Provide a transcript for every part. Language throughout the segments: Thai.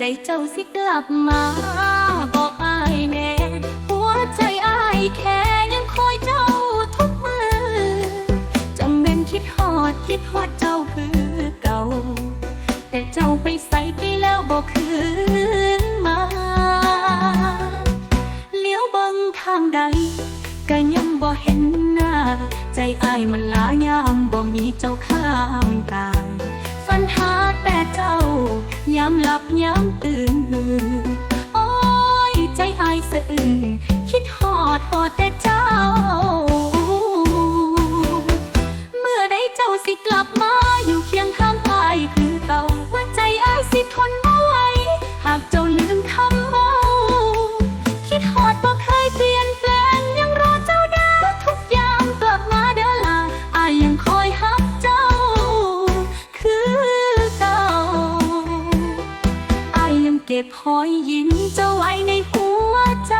ใดเจ้าสิกลับมา บอกอายแน่หัวใจอายแค่ยังคอยเจ้าทุกมือจำเป็นคิดฮอดคิดฮอดเจ้าคือเก่า แต่เจ้าไปใส่ไปแล้วบอกคืนมาเลี้ยวบิ่งทางใดก็ยังบ่เห็นหน้า ใจอายมันลายามบ่มีเจ้าข้างกาย ฝันหาแต่เจ้ายามหลับยามตื่น บหอยยิ้มเจ้าไว้ในหัวใจ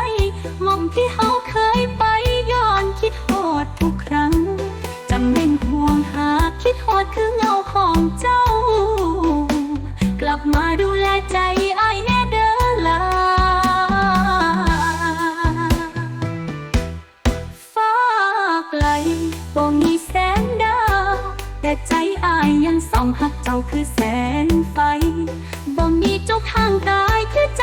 มองที่เฮาเคยไปย้อนคิดฮอดทุกครั้งจำเป็นห่วงหาคิดฮอดคือเงาของเจ้า กลับมาดูแลใจไอายแน่เด้อล่ะฟ้าไกลบ่มีแสงดาวแต่ใจอายยังส่องหักเจ้าคือแสงไฟ เจ้าข้างกายคือใจ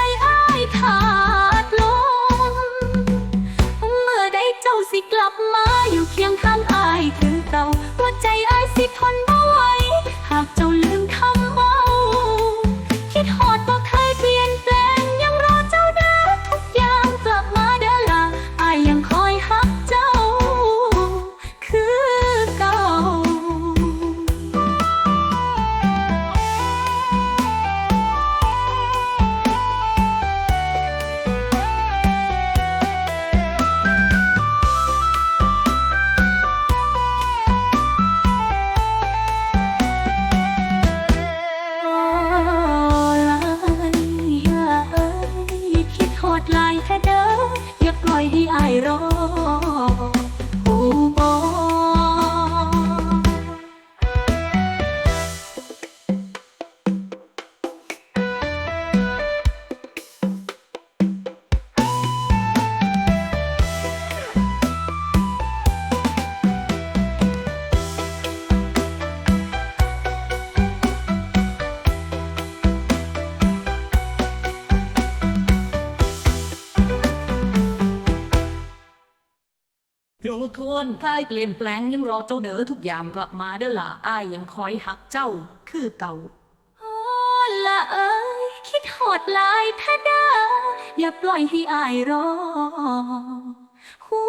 อยู่ทวนคลายเปลี่ยนแปลงยังรอเจ้าเด้อทุกอย่างกลับมาเด้อล่ะอ้ายยังคอยหักเจ้าคือเก่า โอ้ละเอ้ยคิดหอดหลายแท้ด้อย่าปล่อยให้อายรอหู